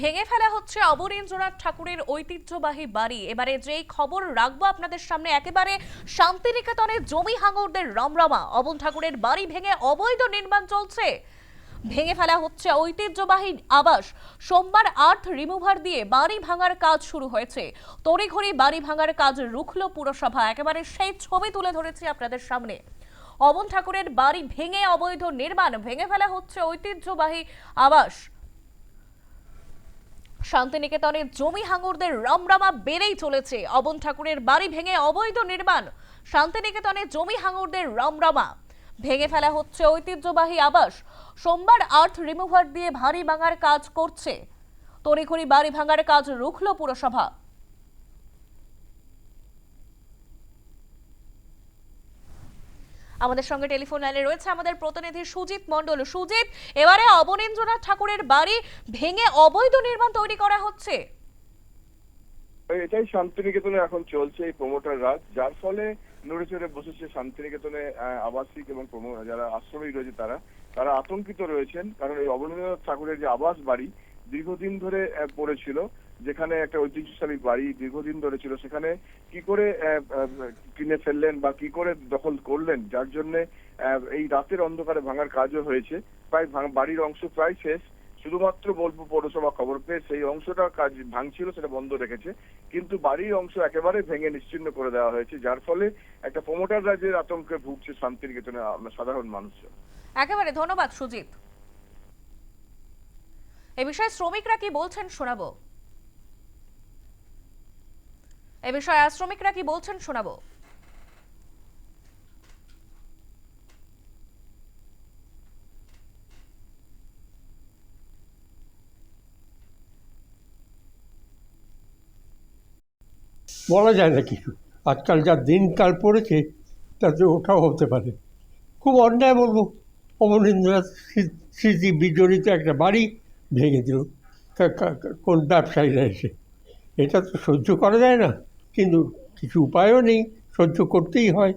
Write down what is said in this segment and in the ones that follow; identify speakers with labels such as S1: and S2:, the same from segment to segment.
S1: ভেঙে ফেলা হচ্ছে অবনীন্দ্রনাথ ঠাকুরের ঐতিহ্যবাহী বাড়ি। এবারে যেই খবর রাখব আপনাদের সামনে, একেবারে শান্তিনিকেতনে জমি হাঙরদের রমরমা। অবন ঠাকুরের বাড়ি ভেঙে অবৈধ নির্মাণ চলছে। ভেঙে ফেলা হচ্ছে ঐতিহ্যবাহী আবাস। সোমবার আর্থ রিমুভার দিয়ে বাড়ি ভাঙার কাজ শুরু হয়েছে। তড়িঘড়ি বাড়ি ভাঙার কাজ রুখল পুরসভা। একেবারে সেই ছবি তুলে ধরেছি আপনাদের সামনে। অবন ঠাকুরের বাড়ি ভেঙে অবৈধ নির্মাণ, ভেঙে ফেলা হচ্ছে ঐতিহ্যবাহী আবাস। শান্তিনিকেতনের জমি হাঙরদের রমরমা বেড়েই চলেছে। অবন ঠাকুরের বাড়ি ভেঙে অবৈধ নির্মাণ। শান্তিনিকেতনে জমি হাঙরদের রমরমা। ভেঙে ফেলা হচ্ছে ঐতিহ্যবাহী আবাস। সোমবার আর্থ রিমুভার দিয়ে ভারী ভাঙার কাজ করছে। তড়িঘড়ি বাড়ি ভাঙার কাজ রুখল পুরসভা। আমাদের সঙ্গে টেলিফোন লাইনে রয়েছে আমাদের প্রতিনিধি সুজিত মণ্ডল। সুজিত, এবারে অবনীন্দ্রনাথ ঠাকুরের বাড়ি ভেঙে অবৈধ নির্মাণ তৈরি করা হচ্ছে।
S2: এটাই শান্তিনিকেতনে এখন চলছে এই প্রমোটার রাজ, যার ফলে নড়ে চড়ে বসেছে শান্তিনিকেতনে আবাসিক এবং যারা আশ্রমী রয়েছে তারা তারা আতঙ্কিত রয়েছেন, কারণ এই অবনীন্দ্রনাথ ঠাকুরের যে আবাস বাড়ি দীর্ঘদিন ধরে পড়েছিল যেখানে একটা ঐতিহ্যশালী বাড়ি দীর্ঘদিন ধরে ছিল, সেখানে কি করে কিনে ফেললেন বা কি করে দখল করলেন? যার জন্য এই রাতের অন্ধকারে ভাঙার কাজও হয়েছে। প্রায় বাড়ির অংশ প্রায় শেষ। শুধুমাত্র বোলপুর পৌরসভা খবর পেয়ে সেই অংশটা কাজ ভাঙছিল, সেটা বন্ধ রেখেছে। কিন্তু বাড়ির অংশ একেবারে ভেঙে নিশ্চিন্ন করে দেওয়া হয়েছে, যার ফলে একটা প্রমোটার রাজ্যের আতঙ্কে ভুগছে শান্তিনিকেতনে সাধারণ মানুষজন।
S1: একেবারে, ধন্যবাদ, সুজিত। এ বিষয়ে শ্রমিকরা কি বলছেন শোনাবো? এ বিষয়ে শ্রমিকরা কি বলছেন শোনাবো।
S3: বলা যায় না কিছু। আজকাল যা দিনকাল পড়েছে, তাতে ওঠাও হতে পারে। খুব অন্যায় বলব। অমরেন্দ্রনাথ স্মৃ- স্মৃতি বিজড়িত একটা বাড়ি ভেঙে দিল। কোন ব্যবসায়ীরা এসে? এটা তো সহ্য করা যায় না। কিন্তু কিছু উপায়ও নেই, সহ্য করতেই হয়।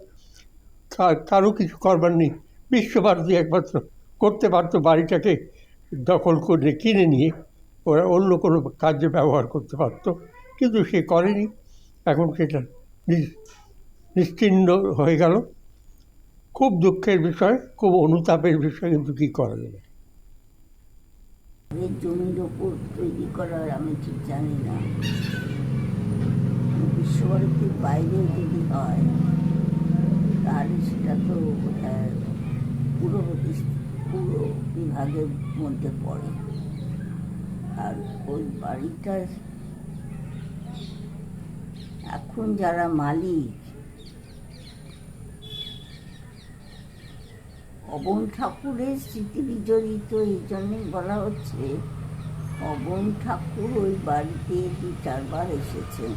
S3: কারও কিছু করবার নেই। বিশ্বভারতী একমাত্র করতে পারতো বাড়িটাকে দখল করে কিনে নিয়ে। ওরা অন্য কোনো কাজে ব্যবহার করতে পারতো, কিন্তু সে করেনি। এখন সেটা নি- নিশ্চিহ্ন হয়ে গেল। খুব দুঃখের বিষয়, খুব অনুতাপের বিষয় কিন্তু কী করা যাবে?
S4: জমির ওপর তৈরি করার আমি ঠিক জানি না। বিশ্বভারতীর বাইরে যদি হয়, তাহলে সেটা তো পুরো পুরো বিভাগের মধ্যে পড়ে। আর ওই বাড়িটার এখন যারা মালিক, অবন ঠাকুরের স্মৃতি বিজড়িত, এই জন্যই বলা হচ্ছে, অবন ঠাকুর ওই বাড়িতে দু চারবার এসেছেন।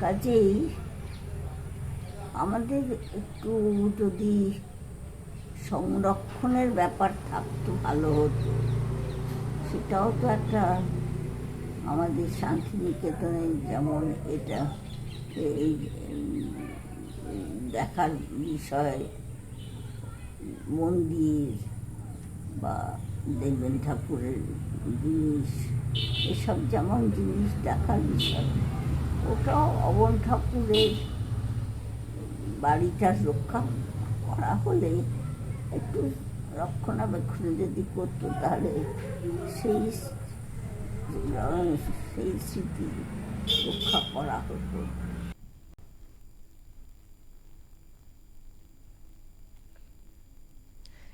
S4: কাজেই আমাদের একটু যদি সংরক্ষণের ব্যাপার থাকতো, ভালো হতো। সেটাও তো একটা আমাদের শান্তিনিকেতনে যেমন এটা এই, দেখার বিষয়, মন্দির বা দেবেন ঠাকুরের জিনিস, এসব যেমন জিনিস দেখার বিষয়। ওটাও অবন ঠাকুরের বাড়িটা রক্ষা করা হলে একটু রক্ষণাবেক্ষণ যদি করতো তাহলে সেই সেই স্মৃতি রক্ষা করা হতো।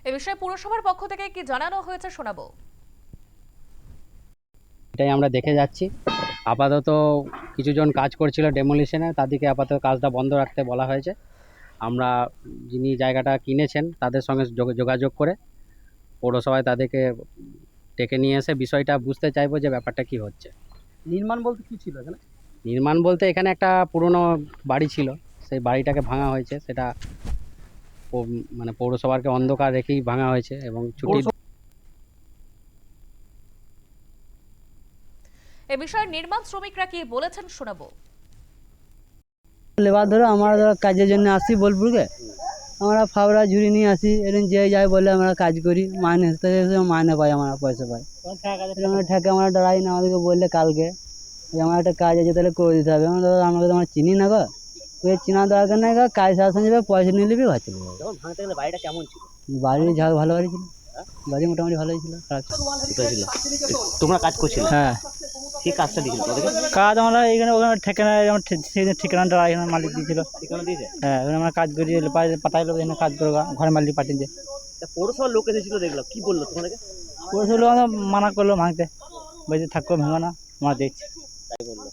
S1: এ বিষয়ে পুরসভার পক্ষ থেকে কি জানানো হয়েছে শোনাবো?
S5: এটাই আমরা দেখে যাচ্ছি। আপাতত কিছুজন কাজ করছিল ডেমোলিশনে তাদেরকে আপাতত কাজটা বন্ধ রাখতে বলা হয়েছে। আমরা যিনি জায়গাটা কিনেছেন তাদের সঙ্গে যোগ- যোগাযোগ করে পৌরসভায় তাদেরকে ডেকে নিয়ে এসে বিষয়টা বুঝতে চাইব যে ব্যাপারটা কি হচ্ছে।
S6: নির্মাণ বলতে কি ছিল এখানে?
S5: নির্মাণ বলতে এখানে একটা পুরনো বাড়ি ছিল সেই বাড়িটাকে ভাঙা হয়েছে সেটা মানে পৌরসভাকে অন্ধকার রেখেই ভাঙা হয়েছে এবং ছুটি
S6: পৌরসভা-
S1: এ বিষয়ে নির্মাণ শ্রমিকরা কি বলেছেন শোনাবো।
S7: লেবার ধরে আমরা ধরো কাজের জন্য আসি বোলপুরকে আমরা ফাবড়া ঝুড়ি নিয়ে আসি এরকম যে যাই বলে আমরা কাজ করি মাইনে মাইনে পাই আমরা পয়সা পাই। আমরা ঠেকে আমরা দাঁড়াই না আমাদেরকে বললে কালকে যে আমার একটা কাজ আছে তাহলে করে দিতে হবে। আমরা তো- আমাকে তো আমরা চিনি না গো চিনা দরকার নেই গো কাজ শাসন যাবে পয়সা নিয়ে নিবি ঘর চলে যাবে।
S6: যখন ভাঙতে গেলে বাড়িটা কেমন ছিল?
S7: বাড়ির ঝাল ভালো বাড়ি ছিল বাড়ি মোটামুটি ভালোই ছিল খারাপ ছিল।
S6: তোমরা কাজ করছিলে?
S7: হ্যাঁ।
S6: কি কাজটা দিয়েছিল তোদেরকে
S7: কাজ আমরা এখানে ওখানে ঠিকানা যেমন সেই ঠিকানাটা এখানে মালিক দিয়েছিল
S6: ঠিকানা দিয়েছে?
S7: হ্যাঁ ওখানে আমরা কাজ করি পাঠাইলো এখানে কাজ করব ঘরে মালিক পাঠিয়ে দিয়ে।
S6: পৌরসভার লোক এসেছিল দেখলাম। কি বলল তোমাদেরকে?
S7: পয়সা মানা করল ভাঙতে বলছে থাকো ভেঙো না আমরা দেখছি।
S6: তাই বলল